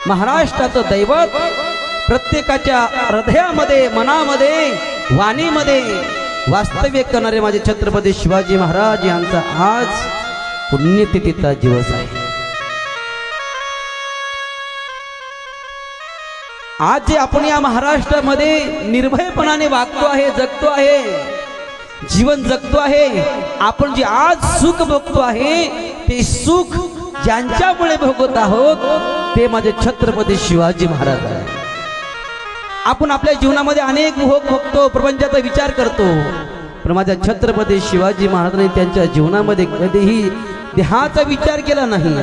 महाराष्ट्राचं दैवत प्रत्येकाच्या हृदयामध्ये मनामध्ये वाणीमध्ये वास्तव्य करणारे माझे छत्रपती शिवाजी महाराज यांचा आज पुण्यतिथीचा दिवस आहे. आज जे आपण या महाराष्ट्रामध्ये निर्भयपणाने वागतो आहे जगतो आहे जीवन जगतो आहे आपण जे आज सुख भोगतो आहे ते सुख ज्यांच्यामुळे भोगत आहोत ते माझे छत्रपती शिवाजी महाराज आहे आपण आपल्या जीवनामध्ये अनेक भोग भोगतो प्रपंचाचा विचार करतो. पण माझ्या छत्रपती शिवाजी महाराजांनी त्यांच्या जीवनामध्ये कधीही देहाचा विचार केला नाही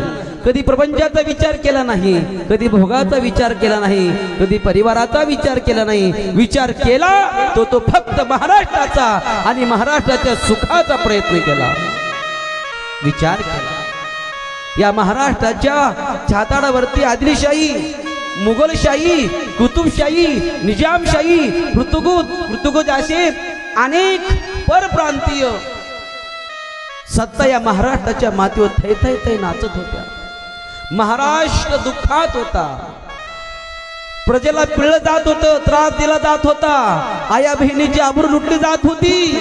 कधी प्रपंचाचा विचार केला नाही कधी भोगाचा विचार केला नाही कधी परिवाराचा विचार केला नाही. विचार केला तो तो फक्त महाराष्ट्राचा आणि महाराष्ट्राच्या सुखाचा प्रयत्न केला. विचार केला. या महाराष्ट्राच्या छाताडावरती आदिलशाही मुघलशाही कुतुबशाही निजामशाही पृथुगुत पृथुगुज असे अनेक परप्रांतीय सत्ता या महाराष्ट्राच्या मातीवर थै थै थै नाचत होत्या. महाराष्ट्र दुःखात होता. प्रजेला पिळलं जात होतं त्रास दिला जात होता. आया बहिणीची आबरू लुटली जात होती.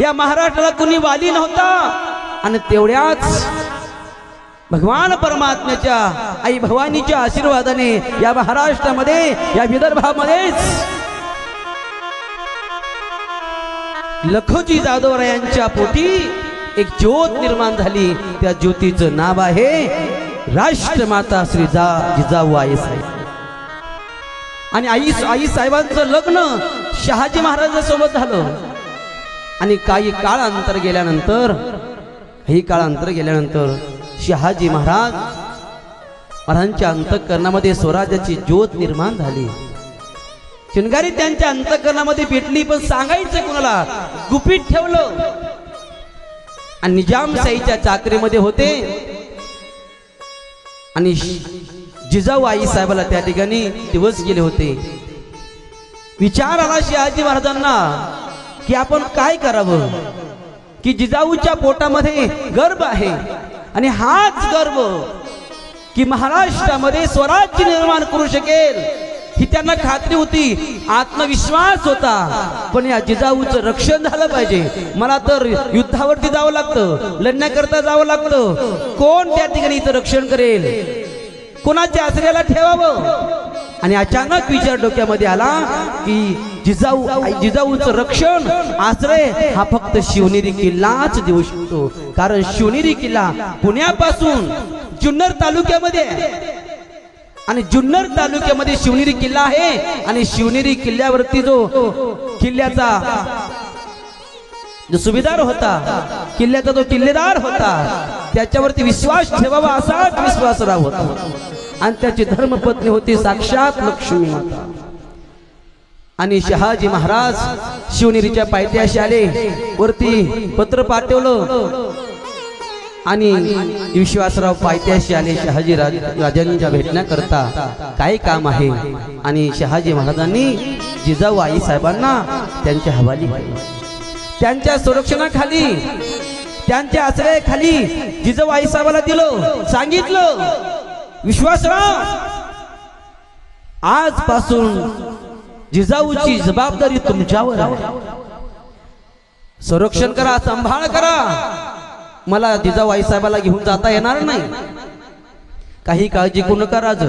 या महाराष्ट्राला कुणी वाली नव्हता. आणि तेवढ्याच भगवान परमात्म्याच्या आई भवानीच्या आशीर्वादाने या महाराष्ट्रामध्ये या विदर्भामध्येच लखोजी जाधवरायांच्या पोटी एक ज्योत निर्माण झाली. त्या ज्योतीचं नाव आहे राष्ट्रमाता श्री जा जिजाऊ आई साहेब. आणि आई आई साहेबांचं लग्न शहाजी महाराजांसोबत झालं. आणि काही काळ अंतर गेल्यानंतर काही काळ अंतर गेल्यानंतर शहाजी महाराज महाराजांच्या अंतकरणामध्ये स्वराज्याची ज्योत निर्माण झाली. चिनगारी त्यांच्या अंतकरणामध्ये भेटली पण सांगायचं कोणाला? गुपित ठेवलं. आणि निजामशाहीच्या चाकरीमध्ये होते. आणि जिजाऊ आई साहेबाला त्या ठिकाणी दिवस गेले होते. विचार आला शहाजी महाराजांना की आपण काय करावं? की जिजाऊच्या पोटामध्ये गर्भ आहे. आणि हाच गर्व की महाराष्ट्रामध्ये स्वराज्य निर्माण करू शकेल ही त्यांना खात्री होती आत्मविश्वास होता. पण या जिजाऊचं रक्षण झालं पाहिजे. मला तर युद्धावरती जावं लागतं लढण्याकरता जावं लागतं. कोण त्या ठिकाणी इथं रक्षण करेल? कोणाच्या आश्रयाला ठेवावं? आणि अचानक विचार डोक्यामध्ये आला की जिजाऊ जिजाऊचं रक्षण आश्रय हा फक्त शिवनेरी किल्लाच देऊ शकतो. कारण शिवनेरी किल्ला पुण्यापासून जुन्नर तालुक्यामध्ये आणि जुन्नर तालुक्यामध्ये शिवनेरी किल्ला आहे आणि शिवनेरी किल्ल्यावरती जो किल्ल्याचा जो सुभेदार होता किल्ल्याचा जो किल्लेदार होता त्याच्यावरती विश्वास ठेवावा असाच विश्वासराव होता. आणि त्याची धर्मपत्नी होती साक्षात लक्ष्मी माता. आणि शहाजी महाराज शिवनेरीच्या पायथ्याशी आले. वरती पत्र पाठवलं. आणि विश्वासराव पायथ्याशी आले. शहाजी राज राजांच्या भेटण्याकरता काय काम आहे? आणि शहाजी महाराजांनी जिजाऊ आई साहेबांना त्यांच्या हवाली त्यांच्या संरक्षणाखाली त्यांच्या आश्रयाखाली जिजाऊ आई साहेबाला दिलं सांगितलं. विश्वासराव आजपासून जिजाऊची जबाबदारी तुमच्यावर आहे. संरक्षण करा सांभाळ करा. मला जिजाऊ आईसाहेबाला घेऊन जाता येणार नाही. काही काळजी करू नका राज.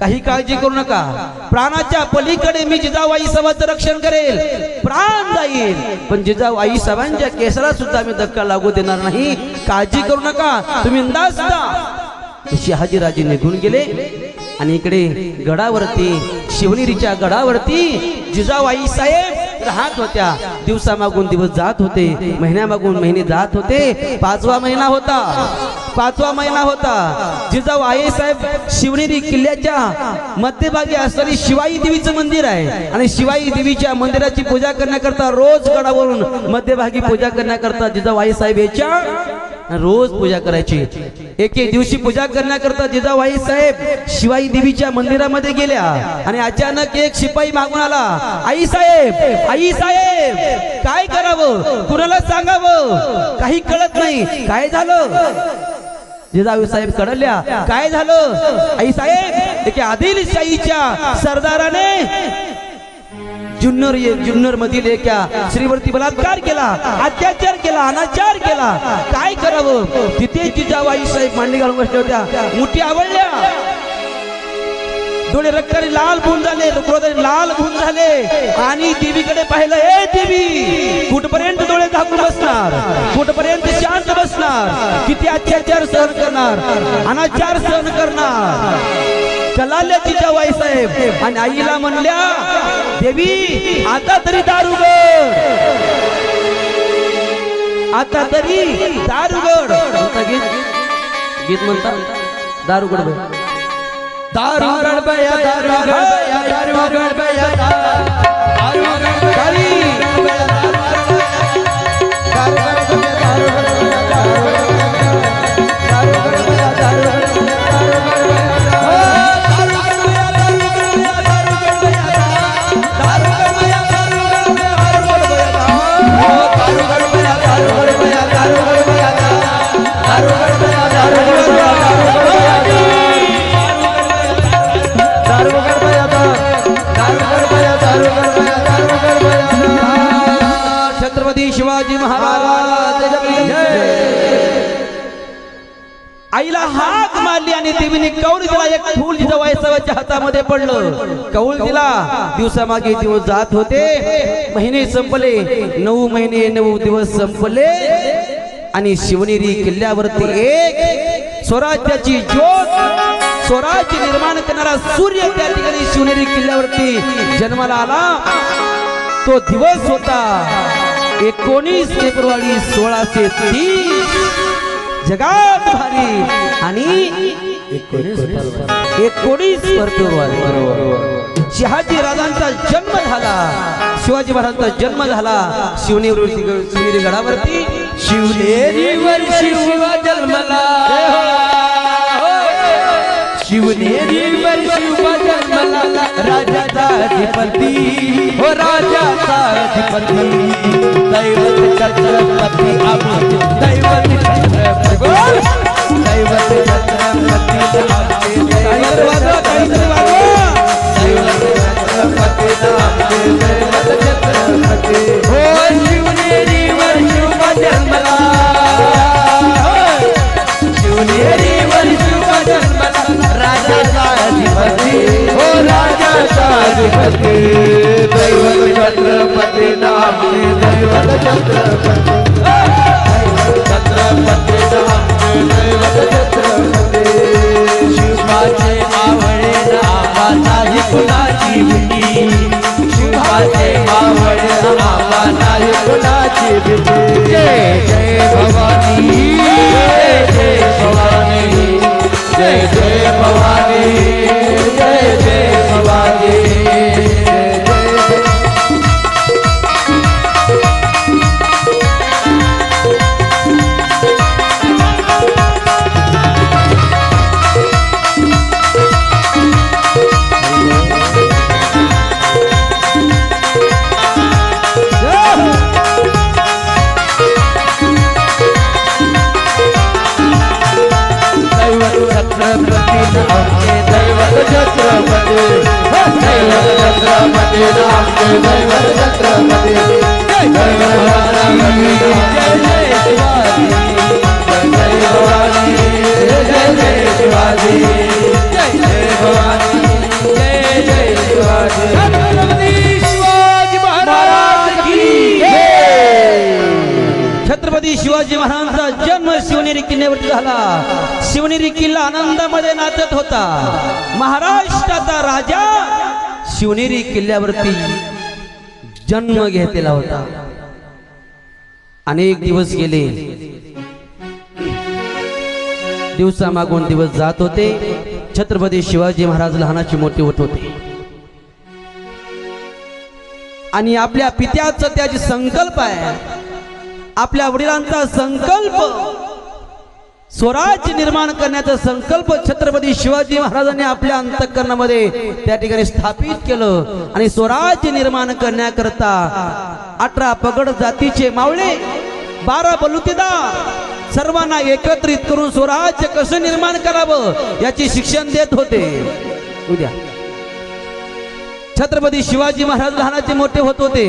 काही काळजी करू नका. प्राणाच्या पलीकडे मी जिजाऊ आई साहेबांचं रक्षण करेल. प्राण जाईल. पण जिजाऊ आई साहेबांच्या केसरा सुद्धा मी धक्का लागू देणार नाही. काळजी करू नका. तुम्ही अंदाज शहाजीराजे निघून गेले. आणि इकडे गडावरती शिवनेरीच्या गडावरती जिजाबाई साहेब राहत होत्या. दिवसामागून दिवस जात होते महिन्यामागून महिने जात होते. पाचवा महिना होता. पाचवा महिना होता. जिजाऊ आई साहेब शिवनेरी किल्ल्याच्या मध्यभागी असणारी शिवाई देवीचं मंदिर आहे. आणि शिवाई देवीच्या मंदिराची पूजा करण्याकरता रोज गडावरून मध्यभागी पूजा करण्याकरता जिजाऊ आई साहेब याच्या रोज पूजा करायची. एक एक दिवशी पूजा करण्याकरता जिजाबाई साहेब शिवाई देवीच्या मंदिरामध्ये गेल्या आणि अचानक एक शिपाई मागून आला आई साहेब आई साहेब काय करावं? कुणाला सांगावं? काही कळत नाही. काय झालं? जिजाऊ साहेब कडल्या काय झालं? आई साहेब एके आदिलशाहीच्या सरदाराने जुन्नर जुन्नर मधील एका श्रीवरती बलात्कार केला अत्याचार केला अनाचार केला. काय करावं? तिथे जिजाबाई साहेब मांडी घालून बसल्या होत्या. मुठी आवडल्या. डोळे रक्ताने लाल भून झाले क्रोधाने लाल भून झाले. आणि देवीकडे पाहिलं हे देवी कुठपर्यंत डोळे झाकून बसणार? कुठपर्यंत शांत बसणार? किती अत्याचार सहन करणार? अनाचार सहन करणार? जिजाऊ आई साहेब. आणि आईला म्हणल्या देवी आता तरी दार आता तरी दार उघड म्हणता गीत गीत म्हणतात दार उघड बाई. दारू गडबया दारू गडबया दारू शिवाजी महाराज आईला हाक मारली आणि देवीने कौल दिला एक फूल जिथं हातामध्ये पडलं. कौल दिला दिवसामागे दिवस जात होते. महिने संपले. नऊ महिने नऊ दिवस संपले. आणि शिवनेरी किल्ल्यावरती एक स्वराज्याची ज्योत स्वराज्य निर्माण करणारा सूर्य त्या ठिकाणी शिवनेरी किल्ल्यावरती जन्माला आला. तो दिवस होता. एकोणीस फेब्रुवारी सोळाशे तीस. जगात भारी. आणि एकोणीस फेब्रुवारी. शहाजी राजांचा जन्म झाला. शिवाजी महाराजांचा जन्म झाला. शिवनेरी शिवनेरी गडावरती. शिवनेरीवर शिव जन्मला. शिवनेरी राजाचा अधिपती. हो राजाचा अधिपती. दैवत छत्रपती आपण दैवत छत्रपती. दैवत छत्रपती दैवत छत्रपती दैवत छत्रपती हो शिवनेरी वर जन्मला शिव जन्मला छत्रपती हो नामचे दैवत छत्रपती. छत्रपती दैवत शिवाचे आवळे नामा नाही कुणाची? भीती शिवाचे आवळे नामा नाही कुणाची भीती जय जय भवानी जय जय नाचत होता. महाराष्ट्राचा राजा शिवनेरी किल्ल्यावरती जन्म घेतलेला होता. अनेक दिवस गेले. दिवसामागून दिवस जात होते. छत्रपती शिवाजी महाराज लहानाची मोठी होत होते. आणि आपल्या पित्याचं त्याचे संकल्प आहे. आपल्या वडिलांचा संकल्प स्वराज्य निर्माण करण्याचा संकल्प छत्रपती शिवाजी महाराजांनी आपल्या अंतकरणामध्ये त्या ठिकाणी स्थापित केलं आणि स्वराज्य निर्माण करण्याकरता अठरा पगड जातीचे मावळे बारा बलुतेदार सर्वांना एकत्रित करून स्वराज्य कसं निर्माण करावं याची शिक्षण देत होते. उद्या. छत्रपती शिवाजी महाराज लहानाचे मोठे होत होते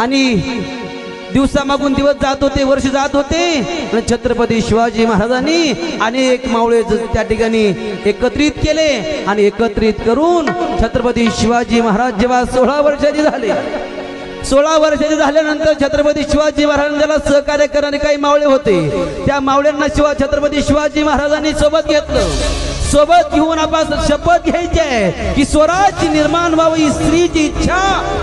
आणि दिवसामागून दिवस जात होते वर्ष जात होते. छत्रपती शिवाजी महाराजांनी अनेक मावळे त्या ठिकाणी एकत्रित केले आणि एकत्रित करून छत्रपती शिवाजी महाराज जेव्हा सोळा वर्षाचे झाले सोळा वर्षाचे झाल्यानंतर छत्रपती शिवाजी महाराजांना सहकार्य करणारे काही मावळे होते त्या मावळ्यांना शिवा छत्रपती शिवाजी महाराजांनी सोबत घेतलं. सोबत घेऊन आपण शपथ घ्यायची आहे की स्वराज निर्माण व्हावं ही स्त्रीची इच्छा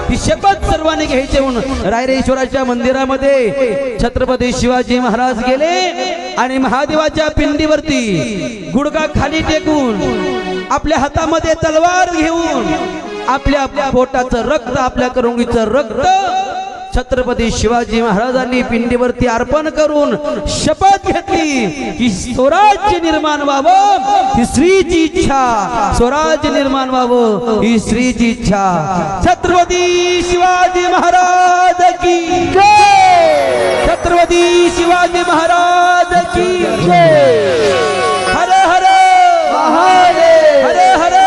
ही शपथ सर्वांनी घ्यायची म्हणून रायरेश्वराच्या मंदिरामध्ये छत्रपती शिवाजी महाराज गेले आणि महादेवाच्या पिंडीवरती गुडगा खाली टेकून आपल्या हातामध्ये तलवार घेऊन आपल्या पोटाचं रक्त आपल्या करंगीचं रक्त छत्रपती शिवाजी महाराजांनी पिंडीवरती अर्पण करून शपथ घेतली की स्वराज्य निर्माण व्हावं ही स्त्रीची इच्छा. स्वराज्य निर्माण व्हावं ही स्त्रीची इच्छा. छत्रपती शिवाजी महाराज की छत्रपती शिवाजी महाराज की हर हर! हर हर!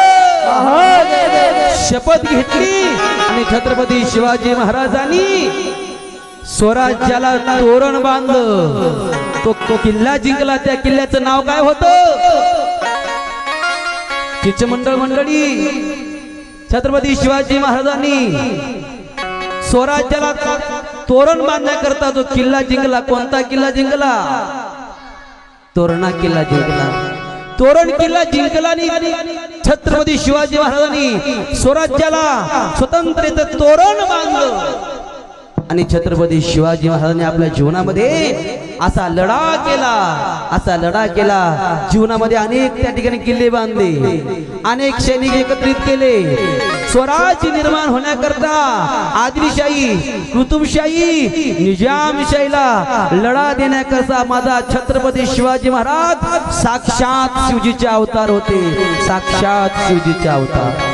शपथ घेतली. आणि छत्रपती शिवाजी महाराजांनी स्वराज्याला तोरण बांधलं. तो तो किल्ला जिंकला. त्या किल्ल्याचं नाव काय होत? मंडळ मंडळी छत्रपती शिवाजी महाराजांनी स्वराज्याला तोरण बांधण्याकरता जो किल्ला जिंकला कोणता किल्ला जिंकला? तोरणा किल्ला जिंकला. तोरण किल्ला जिंकला छत्रपती शिवाजी महाराजांनी स्वराज्याला स्वतंत्र तोरण बांधलं. आणि छत्रपती शिवाजी महाराजांनी आपल्या जीवनामध्ये असा लढा केला. असा लढा केला. जीवनामध्ये अनेक त्या ठिकाणी किल्ले बांधले. अनेक सैनिक एकत्रित केले. स्वराज्य निर्माण होण्याकरता आदिलशाही कुतुबशाही निजामशाहीला लढा देण्याकरता माझा छत्रपती शिवाजी महाराज साक्षात शिवजीचे अवतार होते. साक्षात शिवजीचे अवतार.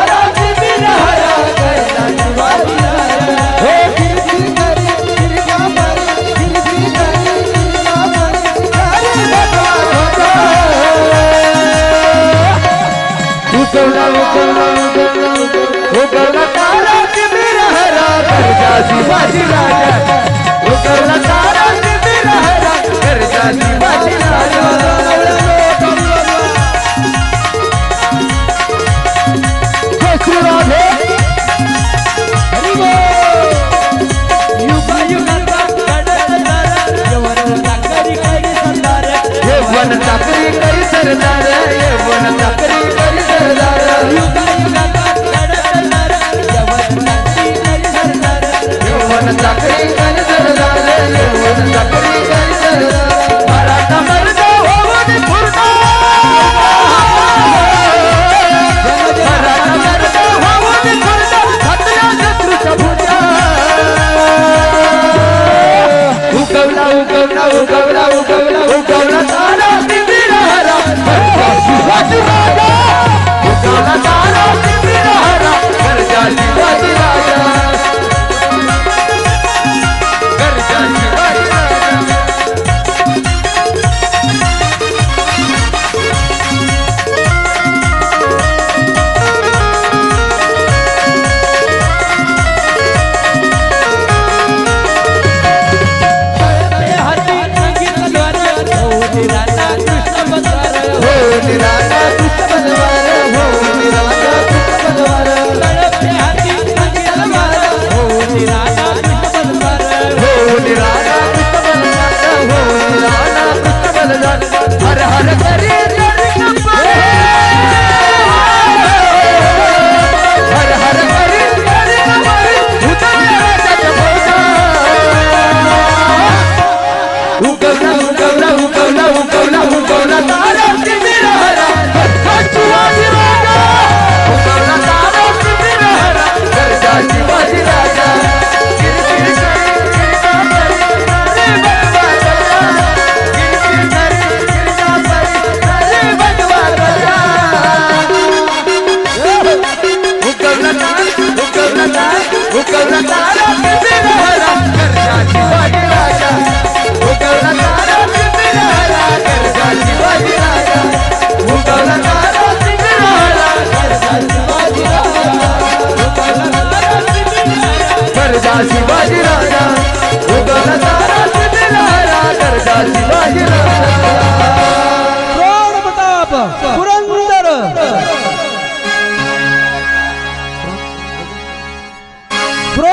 palabra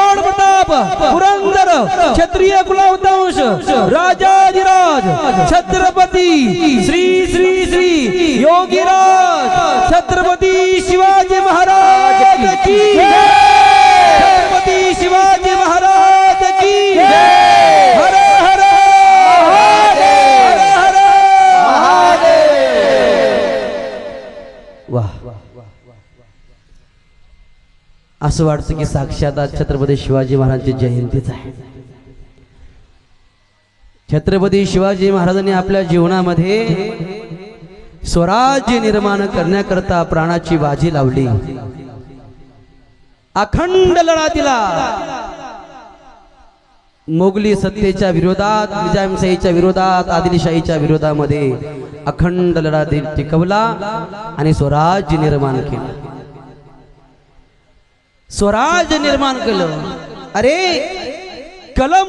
प्रौढ प्रताप पुरंदर क्षत्रिय कुलवंश राजाधिराज छत्रपती श्री श्री श्री योगीराज छत्रपती शिवाजी महाराज की छत्रपती शिवाजी महाराज की हर हर हर हर वाह असं वाटतं की साक्षात आज छत्रपती शिवाजी महाराजांची जयंतीच आहे. छत्रपती शिवाजी महाराजांनी आपल्या जीवनामध्ये स्वराज्य निर्माण करण्याकरता प्राणाची बाजी लावली. अखंड लढा दिला. मोगली सत्तेच्या विरोधात निजामशाहीच्या विरोधात आदिलशाहीच्या विरोधामध्ये अखंड लढा टिकवला आणि स्वराज्य निर्माण केलं. स्वराज्य निर्माण केलं. अरे कलम